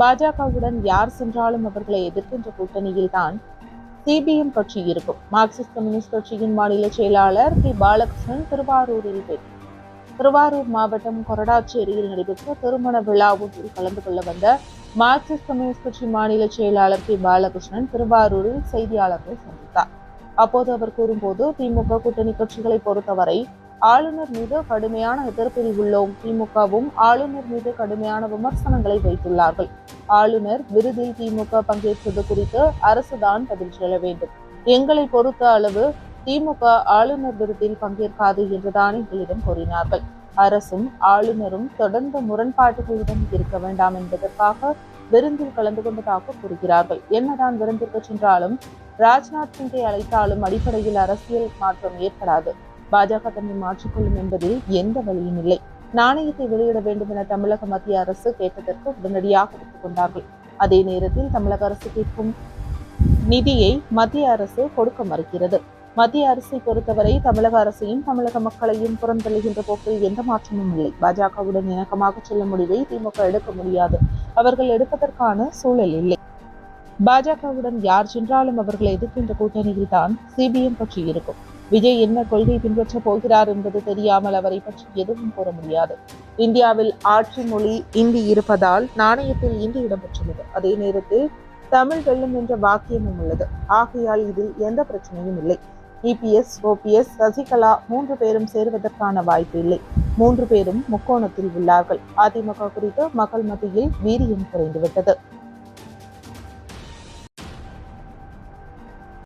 பாஜகவுடன் யார் சென்றாலும் அவர்களை எதிர்க்கின்ற கூட்டணியில் தான் சிபிஎம் கட்சி இருக்கும். மார்க்சிஸ்ட் கம்யூனிஸ்ட் கட்சியின் மாநில செயலாளர் பி. பாலகிருஷ்ணன் திருவாரூரில் பேட்டி திருவாரூர் மாவட்டம் கொரடாச்சேரியில் நடைபெற்ற திருமண விழா ஒன்றில் கலந்து கொள்ள வந்த மார்க்சிஸ்ட் கம்யூனிஸ்ட் கட்சி மாநில செயலாளர் பி. பாலகிருஷ்ணன் திருவாரூரில் செய்தியாளர்களை சந்தித்தார். அப்போது அவர் கூறும்போது திமுக கூட்டணி கட்சிகளை பொறுத்தவரை ஆளுநர் மீது கடுமையான எதிர்ப்பில் உள்ளோம். திமுகவும் ஆளுநர் மீது கடுமையான விமர்சனங்களை வைத்துள்ளார்கள். ஆளுநர் விருதில் திமுக பங்கேற்றது குறித்து அரசுதான் பதில் சொல்ல வேண்டும். எங்களை பொறுத்த அளவு திமுக ஆளுநர் விருதில் பங்கேற்காது என்றுதான் எங்களிடம் கூறினார்கள். அரசும் ஆளுநரும் தொடர்ந்து முரண்பாடுகளுடன் இருக்க வேண்டாம் என்பதற்காக விருந்தில் கலந்து கொண்டதாக கூறுகிறார்கள். என்னதான் விருந்திற்கு சென்றாலும் ராஜ்நாத் சிங்கை அழைத்தாலும் அடிப்படையில் அரசியல் மாற்றம் ஏற்படாது. பாஜக தன்னை மாற்றிக்கொள்ளும் என்பதில் எந்த வழியும் இல்லை. நாணயத்தை வெளியிட வேண்டும் என தமிழக மத்திய அரசு கேட்டதற்கு உடனடியாக ஒப்புக்கொண்டார்கள் அதே நேரத்தில் தமிழக அரசு கேட்கும் நிதியை மத்திய அரசு கொடுக்க மறுக்கிறது. மத்திய அரசை பொறுத்தவரை தமிழக அரசையும் தமிழக மக்களையும் புறந்தள்ளுகின்ற போக்கில் எந்த மாற்றமும் இல்லை. பாஜகவுடன் இணக்கமாக செல்லும் முடிவை திமுக எடுக்க முடியாது. அவர்கள் எடுப்பதற்கான சூழல் இல்லை. பாஜகவுடன் யார் சென்றாலும் அவர்களை எதிர்க்கின்ற கூட்டணியில் தான் சிபிஎம் கட்சி இருக்கும். விஜய் என்ன கொள்கை பின்பற்றப் போகிறார் என்பது தெரியாமல் அவரை பற்றி எதுவும் கூற முடியாது. இந்தியாவில் ஆட்சி மொழி இந்தி இருப்பதால் நாணயத்தில் இந்தி இடம்பெற்றுள்ளது. அதே நேரத்தில் தமிழ் வெல்லும் என்ற வாக்கியமும் உள்ளது. ஆகையால் இதில் எந்த பிரச்சனையும் இல்லை. இபிஎஸ் ஓபிஎஸ் சசிகலா மூன்று பேரும் சேருவதற்கான வாய்ப்பு இல்லை. மூன்று பேரும் முக்கோணத்தில் உள்ளார்கள். அதிமுக குறித்து மக்கள் மத்தியில் வீரியம் குறைந்துவிட்டது.